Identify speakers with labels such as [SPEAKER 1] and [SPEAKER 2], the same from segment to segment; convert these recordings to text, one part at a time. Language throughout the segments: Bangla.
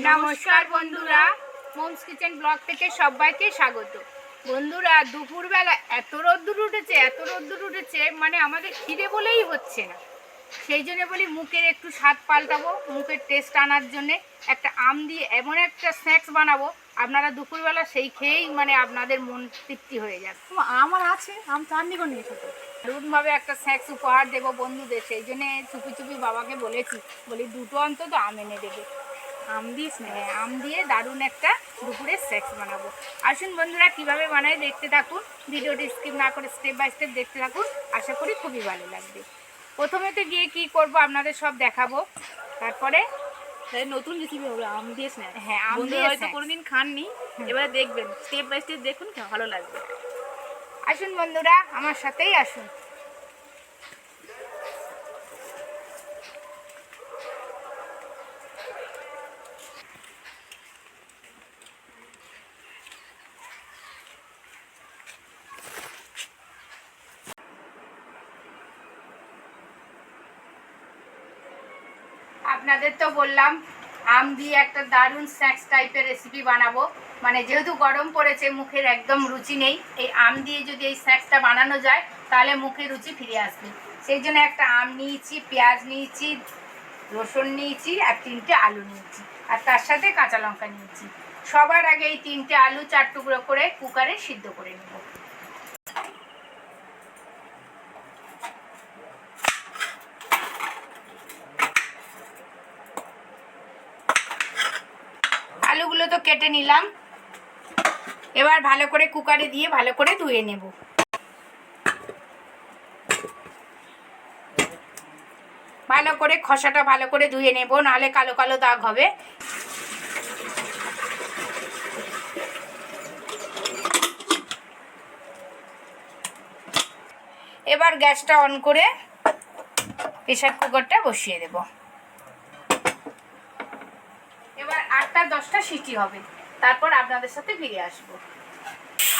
[SPEAKER 1] নমস্কার বন্ধুরা মোমস কিচেন ব্লগ থেকে সবাইকে স্বাগত। বন্ধুরা দুপুরবেলা এত রোদ্দুর উঠেছে এত রোদ্দুর উঠেছে মানে আমাদের খিদে বলেই হচ্ছে না। সেই জন্য বলি মুখের একটু স্বাদ পাল্টাবো মুখের টেস্ট আনার জন্যে একটা আম দিয়ে এমন একটা স্ন্যাক্স বানাবো আপনারা দুপুরবেলা সেই খেয়েই মানে আপনাদের মন তৃপ্তি হয়ে যাবে
[SPEAKER 2] আমার আছে আম চাটনি করে নিয়েছো তো
[SPEAKER 1] দারুণভাবে একটা স্ন্যাক্স উপহার দেবো বন্ধুদের সেই জন্যে চুপি চুপি বাবাকে বলেছি বলি দুটো অন্তত আম এনে দেবে।
[SPEAKER 2] আম দিয়ে
[SPEAKER 1] হ্যাঁ আম দিয়ে দারুণ একটা দুপুরে স্ন্যাক্স বানাবো। আসুন বন্ধুরা কীভাবে বানাই দেখতে থাকুন ভিডিওটি স্কিপ না করে স্টেপ বাই স্টেপ দেখতে থাকুন আশা করি খুবই ভালো লাগবে। প্রথমে তো গিয়ে কি করব আপনাদের সব দেখাবো। তারপরে
[SPEAKER 2] নতুন রেসিপি হবে আম দিয়ে স্ন্যাক্স
[SPEAKER 1] হ্যাঁ আম দিয়ে
[SPEAKER 2] হয়তো। কোনোদিন খাননি এবারে দেখবেন স্টেপ বাই স্টেপ দেখুন ভালো লাগবে।
[SPEAKER 1] আসুন বন্ধুরা আমার সাথেই আসুন। আপনাদের তো বললাম, আম দিয়ে একটা দারুণ স্ন্যাক্স টাইপের রেসিপি বানাবো। মানে যেহেতু গরম পড়েছে, মুখের একদম রুচি নেই, এই আম দিয়ে যদি এই স্ন্যাক্সটা বানানো যায়, তাহলে মুখে রুচি ফিরে আসবে। সেই জন্য একটা আম নিয়েছি, পেঁয়াজ নিয়েছি, রসুন নিয়েছি, আর তিনটে আলু নিয়েছি, আর তার সাথে কাঁচা লঙ্কা নিয়েছি। সবার আগে এই তিনটে আলু চার টুকরো করে কুকারে সিদ্ধ করে নেব। আলুগুলো তো কেটে নিলাম। এবার ভালো করে কুকারে দিয়ে ভালো করে ধুয়ে নেব। ভালো করে খসাটা ভালো করে ধুয়ে নেব, নাহলে কালো কালো দাগ হবে। এবার গ্যাসটা অন করে প্রেশার কুকারটা বসিয়ে দেব এবার আটটা দশটা সিটি হবে। তারপর আপনাদের সাথে ফিরে আসব।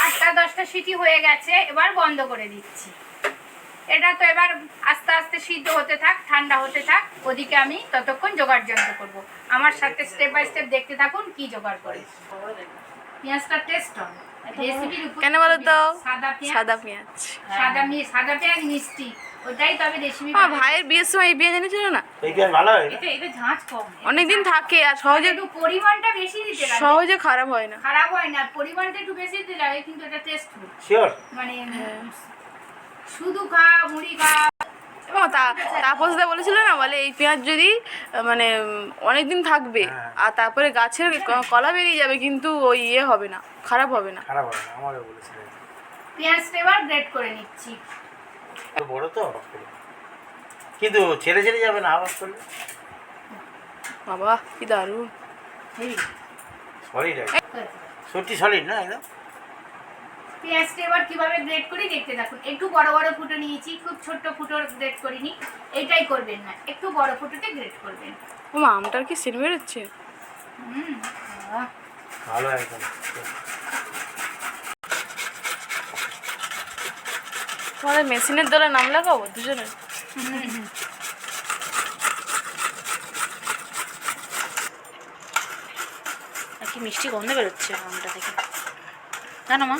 [SPEAKER 1] আটটা দশটা সিটি হয়ে গেছে এবার বন্ধ করে দিচ্ছি। এটা তো এবার আস্তে আস্তে সিদ্ধ হতে থাক ঠান্ডা হতে থাক ওদিকে আমি ততক্ষণ জোগাড় যন্ত্র করব। আমার সাথে স্টেপ বাই স্টেপ দেখতে থাকুন কি জোগাড় করে। পেঁয়াজটা টেস্ট হবে।
[SPEAKER 2] কেন বলো তো?
[SPEAKER 1] সাদা পেঁয়াজ।
[SPEAKER 2] সাদা পেঁয়াজ।
[SPEAKER 1] সাদা সাদা পেঁয়াজ মিষ্টি। ওটাই তবে
[SPEAKER 2] ভাইয়ের বিয়ের সময় এই পেঁয়াজ এনেছিল না?
[SPEAKER 3] এই পেঁয়াজ ভালো
[SPEAKER 1] এটা এটা ঝাঁঝ কম।
[SPEAKER 2] অনেকদিন থাকে আর সহজে
[SPEAKER 1] একটু পরিমাণটা বেশি দিতে লাগে।
[SPEAKER 2] সহজে খারাপ হয় না।
[SPEAKER 1] খারাপ হয় না পরিমাণটা একটু বেশি দিতে লাগে কিন্তু এটা টেস্টফুল
[SPEAKER 3] শিওর
[SPEAKER 1] মানে
[SPEAKER 2] হ্যাঁ।
[SPEAKER 1] শুধু খা মুড়ি খা।
[SPEAKER 2] এবং তা তাপসদা বলেছিল না বলে এই পেঁয়াজ যদি মানে অনেক দিন থাকবে
[SPEAKER 3] হ্যাঁ।
[SPEAKER 2] আর তারপরে গাছের কলা বেরিয়ে যাবে কিন্তু ওই ইয়ে হবে না খারাপ হবে না।
[SPEAKER 3] খারাপ হবে আমারও
[SPEAKER 1] করে নিচ্ছি।
[SPEAKER 3] বড় তো? কিন্তু ছেড়ে ছেড়ে যাবে না আওয়াজ করলে
[SPEAKER 2] বাবা কি দারুণ।
[SPEAKER 3] সলিড সত্যি সলিড না একদম?
[SPEAKER 1] পেঁয়াজটা এবার কীভাবে গ্রেট করি দেখতে থাকুন। একটু বড় বড় ফুটো নিয়েছি খুব ছোট্ট ফুটো গ্রেট করিনি। এটাই করবেন না একটু বড় ফুটোতে গ্রেট করবেন।
[SPEAKER 2] ও মা, আমটার কি সেন বেরোচ্ছে?
[SPEAKER 1] হুম
[SPEAKER 3] ভালো একদম।
[SPEAKER 2] তোমাদের মেশিনের দলে নাম লাগাবো দুজনে আর কি মিষ্টি গন্ধ বেরোচ্ছে আমটা থেকে জানো মা?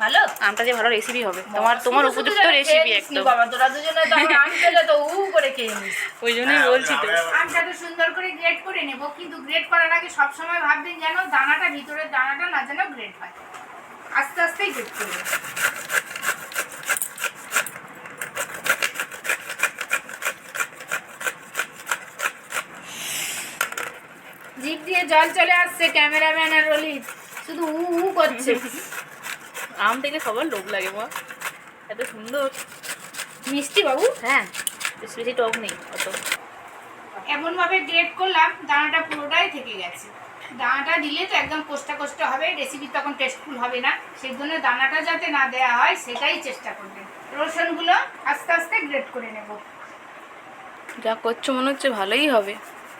[SPEAKER 1] ভালো?
[SPEAKER 2] আমটা দিয়ে ভালো রেসিপি হবে। তোমার তোমার উপযুক্ত রেসিপি একদম।
[SPEAKER 1] বাবা তোরা দুজনে তো আম পেলে তো উ করে খেয়ে নিস।
[SPEAKER 2] ওই জন্যই
[SPEAKER 3] হ্যাঁ,
[SPEAKER 2] বলছি তো।
[SPEAKER 1] আমটা তো সুন্দর করে গ্রেট করে নেব কিন্তু গ্রেট করার আগে সব সময় ভাববেন যেন দানাটা ভিতরের দানাটা না যেন গ্রেট হয়। আস্তে আস্তেই গ্রেট করে দিয়ে জল চলে আসছে ক্যামেরাম্যান আর রলিত শুধু উ উ করছে।
[SPEAKER 2] আম দেখলে সবার লোভ লাগে মা। এত সুন্দর।
[SPEAKER 1] মিষ্টি বাবু?
[SPEAKER 2] হ্যাঁ বেশি বেশি টক নেই অত।
[SPEAKER 1] এমন ভাবে গ্রেট করলাম দানাটা পুরোটাই থেকে গেছে। দানাটা দিলে তো একদম কোষ্টা কোষ্টা হবে রেসিপি তখন টেস্টফুল হবে না। সেই জন্য দানাটা যাতে না দেওয়া হয় সেটাই চেষ্টা করবেন। রসুনগুলো আস্তে আস্তে গ্রেট করে নেব।
[SPEAKER 2] যা করছ মনে হচ্ছে ভালোই হবে।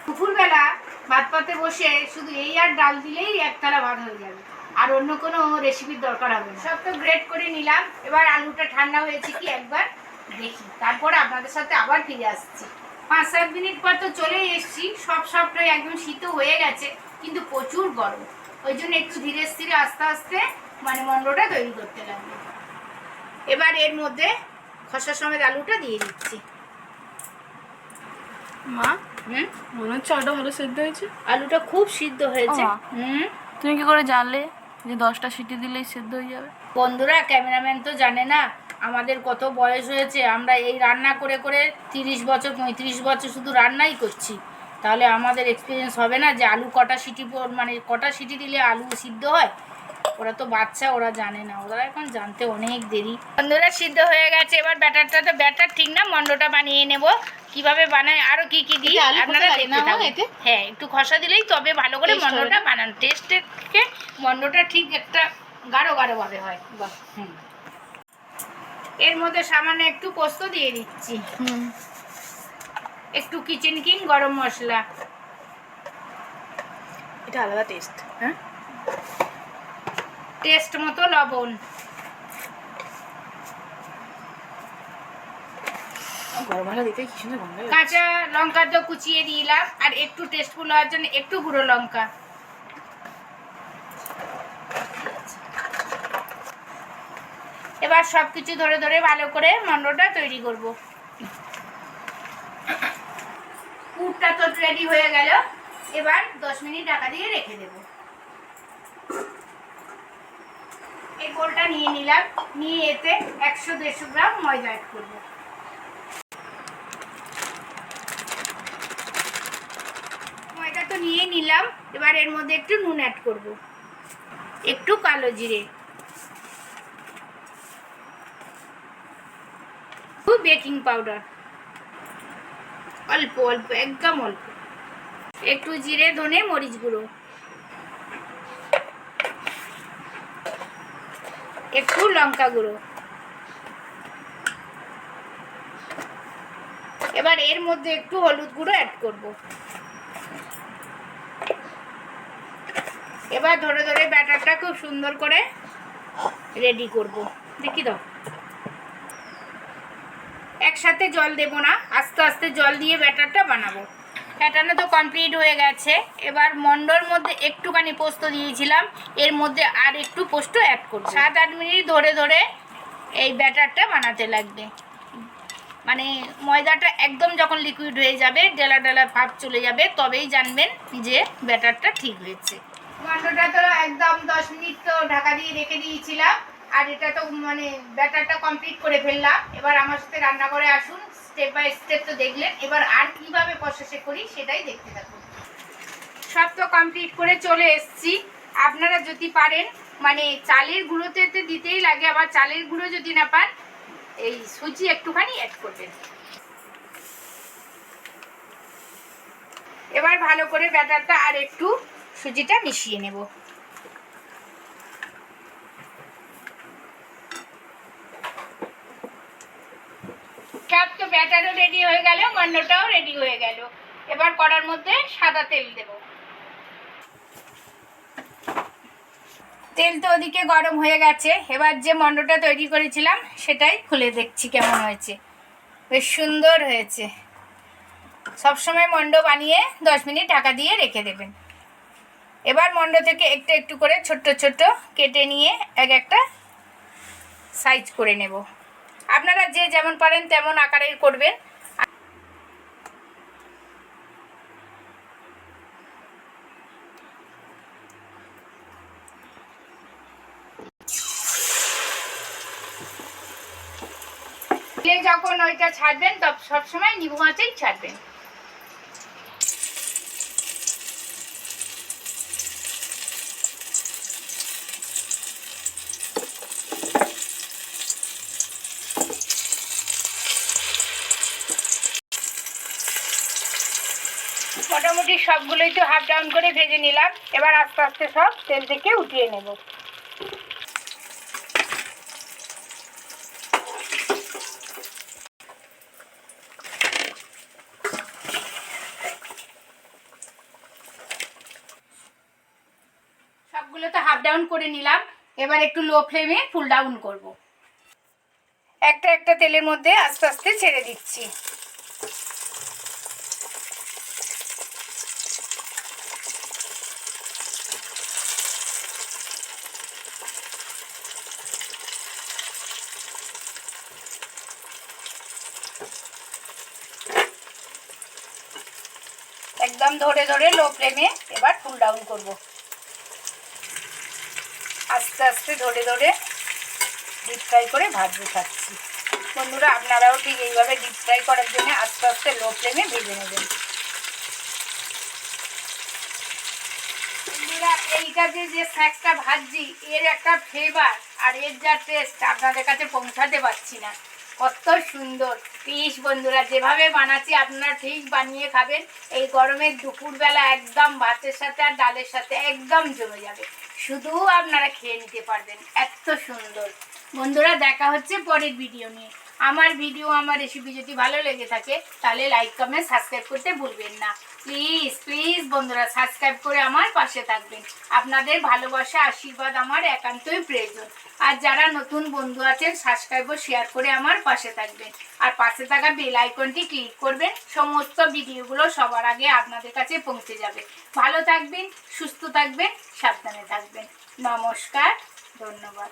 [SPEAKER 1] দুপুরবেলা ভাত পাতে বসে শুধু এই আর ডাল দিলেই একতলা ভাত হয়ে যাবে। আর অন্য কোনো রেসিপির দরকার হবে না। সব তো গ্রেট করে নিলাম। এবার আলুটা ঠান্ডা হয়েছে কি একবার দেখি। তারপরে আপনাদের সাথে আবার ফিরে আসছি। পাঁচ সাত মিনিট পর তো চলেই এসেছি। সব সবটাই একদম শীত হয়ে গেছে, কিন্তু প্রচুর গরম। ওই জন্য একটু ধীরে স্থিরে আস্তে আস্তে মানে মন্ডটা তৈরি করতে লাগবে এবার এর মধ্যে খসা সমেত আলুটা দিয়ে দিচ্ছি।
[SPEAKER 2] মা
[SPEAKER 1] হুম?
[SPEAKER 2] মনে হচ্ছে আলুটা ভালো সেদ্ধ হয়েছে।
[SPEAKER 1] আলুটা খুব সিদ্ধ হয়েছে। হুম?
[SPEAKER 2] তুমি কি করে জানলে যে দশটা সিটি দিলেই সেদ্ধ হয়ে যাবে?
[SPEAKER 1] বন্ধুরা ক্যামেরাম্যান তো জানে না আমাদের কত বয়স হয়েছে। আমরা এই রান্না করে করে তিরিশ বছর পঁয়ত্রিশ বছর শুধু রান্নাই করছি। তাহলে আমাদের এক্সপিরিয়েন্স হবে না যে আলু কটা সিটি মানে কটা সিটি দিলে আলু সিদ্ধ হয়? ওরা তো বাচ্চা ওরা জানে না। ওরা এখন জানতে অনেক দেরি। বন্ধুরা সিদ্ধ হয়ে গেছে। এবার ব্যাটারটা তো ব্যাটার ঠিক না মন্ডটা বানিয়ে নেব। কীভাবে বানায় আরও কি কি দিই আপনারা দেখতে থাকুন। হ্যাঁ একটু খসা দিলেই তবে ভালো করে মন্ডটা বানান। টেস্টের থেকে মন্ডটা ঠিক একটা গাঢ় গাঢ় ভাবে হয়। বাহ হুম। এর মধ্যে সামান্য একটু পোস্ত দিয়ে দিচ্ছি। একটু কিচেন কিং গরম মশলা।
[SPEAKER 2] এটা আলাদা টেস্ট হ্যাঁ?
[SPEAKER 1] টেস্ট মতো লবণ। কাঁচা লঙ্কা তো কুচিয়ে দিলাম আর একটু টেস্টফুল হওয়ার জন্য একটু গুঁড়ো লঙ্কা। এবার সব কিছু ধরে ধরে ভালো করে মন্ডটা তৈরি করব। পুরটা তো রেডি হয়ে গেল। এবার দশ মিনিট ঢাকা দিয়ে রেখে দেব। এই গোলটা নিয়ে নিলাম। নিয়ে এতে একশো দেড়শো গ্রাম ময়দা অ্যাড করব। ময়দা তো নিয়ে নিলাম, এবার এর মধ্যে একটু নুন অ্যাড করব। একটু কালো জিরে। বেকিং পাউডার অল্প অল্প, একদম অল্প। একটু জিরে, ধনে, মরিচ গুঁড়ো। একটু লঙ্কা গুঁড়ো। এবার এর মধ্যে একটু হলুদ গুঁড়ো অ্যাড করব। এবার ধরে ধরে ব্যাটারটা খুব সুন্দর করে রেডি করব। দেখি দাও। একসাথে জল দেব না, আস্তে আস্তে জল দিয়ে ব্যাটারটা বানাবো। প্যাটার্ন তো কমপ্লিট হয়ে গেছে। এবার মন্ডর মধ্যে একটুখানি পোস্ত দিয়েছিলাম। এর মধ্যে আর একটু পোস্ত অ্যাড করব। সাত আট মিনিট ধরে ধরে এই ব্যাটারটা বানাতে লাগবে। মানে ময়দাটা একদম যখন লিকুইড হয়ে যাবে, ডেলা ডেলা ভাব চলে যাবে, তবেই জানবেন যে ব্যাটারটা ঠিক হয়েছে। মন্ডটা তো একদম দশ মিনিট তো ঢাকা দিয়ে রেখে দিয়েছিলাম। আর এটা তো মানে ব্যাটারটা কমপ্লিট করে ফেললাম। এবার আমার সাথে রান্না করে আসুন। স্টেপ বাই স্টেপ তো দেখলেন। এবার আর কীভাবে প্রসেসে করি সেটাই দেখতে থাকুন। সব তো কমপ্লিট করে চলে এসেছি। আপনারা যদি পারেন মানে চালের গুঁড়োতে তো দিতেই লাগে, আবার চালের গুঁড়ো যদি না পান, এই সুজি একটুখানি অ্যাড করবেন। এবার ভালো করে ব্যাটারটা আর একটু সুজিটা মিশিয়ে নেব। সব তো ব্যাটারও রেডি হয়ে গেল মান্নটাও রেডি হয়ে গেল। এবার কড়ার মধ্যে সাদা তেল দেব। তেল তো ওদিকে গরম হয়ে গেছে। এবার যে মন্ডটা তৈরি করেছিলাম, সেটাই খুলে দেখছি কেমন হয়েছে। বেশ সুন্দর হয়েছে। সবসময় মন্ড বানিয়ে দশ মিনিট টাকা দিয়ে রেখে দেবেন। এবার মন্ড থেকে একটু একটু করে ছোট্ট ছোট্ট কেটে নিয়ে এক একটা সাইজ করে নেব। আপনারা যে যেমন পারেন তেমন আকারের করবেন। যখন ওইটা ছাড়বেন সবসময় নিবু মাছেই ছাড়বেন। সবগুলোই তো হাফ ডাউন করে ভেজে নিলাম। এবার আস্তে আস্তে সব তেল থেকে উঠিয়ে নেব। সবগুলো তো হাফ ডাউন করে নিলাম। এবার একটু লো ফ্লেমে ফুল ডাউন করব। একটা একটা তেলের মধ্যে আস্তে আস্তে ছেড়ে দিচ্ছি। একদম ধরে ধরে, লো ফ্লেমে এবার ফুল ডাউন করব। আস্তে আস্তে ধরে ধরে ডিপ ফ্রাই করে ভাজতে থাকছি। বন্ধুরা, আপনারাও ঠিক এইভাবে ডিপ ফ্রাই করার জন্য আস্তে আস্তে লো ফ্লেমে ভেজে নেবেন। বন্ধুরা, এইটা যে যে স্ন্যাক্সটা ভাজছি, এর একটা ফ্লেভার আর এর যা টেস্ট আপনাদের কাছে পৌঁছাতে পারছি না। কত সুন্দর। পিস বন্ধুরা, যেভাবে বানাচ্ছি, আপনারা ঠিক বানিয়ে খাবেন। এই গরমের দুপুরবেলা একদম ভাতের সাথে আর ডালের সাথে একদম জমে যাবে। শুধু আপনারা খেয়ে নিতে পারবেন। এত সুন্দর। বন্ধুরা, দেখা হচ্ছে পরের ভিডিও নিয়ে। আমার ভিডিও আমার রেসিপি যদি ভালো লেগে থাকে, তাহলে লাইক কমেন্ট সাবস্ক্রাইব করতে ভুলবেন না। প্লিজ প্লিজ বন্ধুরা সাবস্ক্রাইব করে আমার পাশে থাকবেন। আপনাদের ভালোবাসা, আশীর্বাদ আমার একান্তই প্রয়োজন। আর যারা নতুন বন্ধু আছেন সাবস্ক্রাইব ও শেয়ার করে আমার পাশে থাকবেন। আর পাশে থাকা বেল আইকনটি ক্লিক করবেন, সমস্ত ভিডিওগুলো সবার আগে আপনাদের কাছে পৌঁছে যাবে। ভালো থাকবেন, সুস্থ থাকবেন, সাবধানে থাকবেন। নমস্কার, ধন্যবাদ।